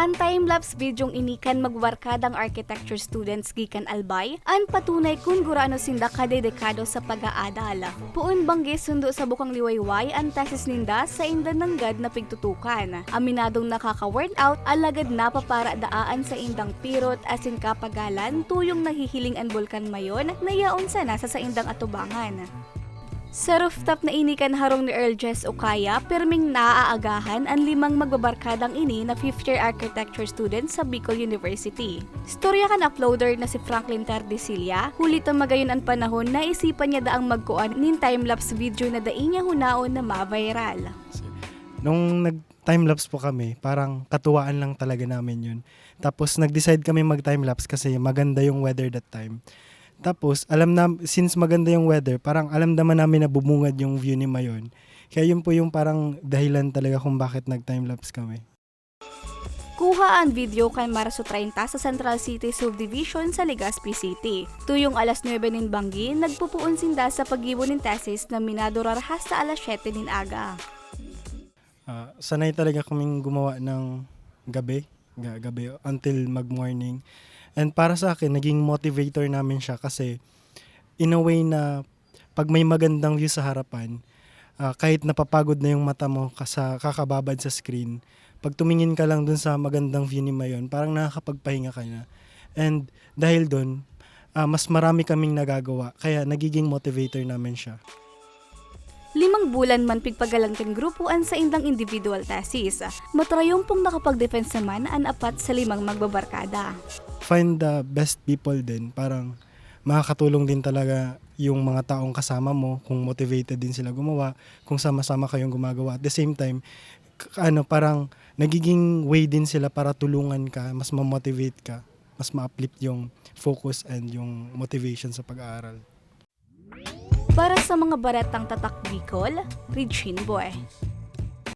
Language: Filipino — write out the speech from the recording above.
Ang time-lapse videong inikan magwarkadang architecture students gikan Albay, ang patunay kung gurano sinda kadedekado sa pag-aadal. Puon banggi sundo sa bukang liwayway ang tesis ninda sa indan ng gad na pigtutukan. Aminadong nakaka-worn out, alagad na papara daan sa indang pirot asin kapagalan tuyong nahihiling ang bulkan mayon na yaon sana sa sa indang atubangan. Sa rooftop na inikan harong ni Earl Jess Okaya, pirming naaagahan ang limang magbabarkadang ini na 5th year architecture student sa Bicol University. Storya kan uploader na si Franklin Tardesilia, hulit ang magayon ang panahon na isipan niya daang magkuan nin time-lapse video na daing niya hunaon na ma-viral. Nung nag-timelapse po kami, parang katuwaan lang talaga namin yun. Tapos nag-decide kami mag-timelapse kasi maganda yung weather that time. Tapos, alam na, since maganda yung weather, parang alam naman namin na bumungad yung view ni Mayon. Kaya yun po yung parang dahilan talaga kung bakit nag-timelapse kami. Kuha ang video kay Marso 30 sa Central City Subdivision sa Legazpi City. Tuyong alas 9 nin Banggi, nagpupuon sinda sa pag-ibo nin tesis na minadurar hasta alas 7 nin aga. Ah, sanay talaga kaming gumawa ng gabi, ga- gabi until mag-morning. And para sa akin, naging motivator namin siya kasi in a way na pag may magandang view sa harapan, ah, kahit napapagod na yung mata mo sa kakababad sa screen, pag tumingin ka lang dun sa magandang view ni Mayon, parang nakakapagpahinga ka na. And dahil dun, ah, mas marami kaming nagagawa. Kaya nagiging motivator namin siya. Limang bulan man pigpagalangkan grupuan sa indang individual tesis. Matrayong pong nakapag-defense naman ang apat sa limang magbabarkada. find the best people din. Parang makakatulong din talaga yung mga taong kasama mo kung motivated din sila gumawa, kung sama-sama kayong gumagawa. At the same time, ano, parang nagiging way din sila para tulungan ka, mas ma-motivate ka, mas ma-uplift yung focus and yung motivation sa pag-aaral. Para sa mga baratang tatak Bicol, Regine Boy.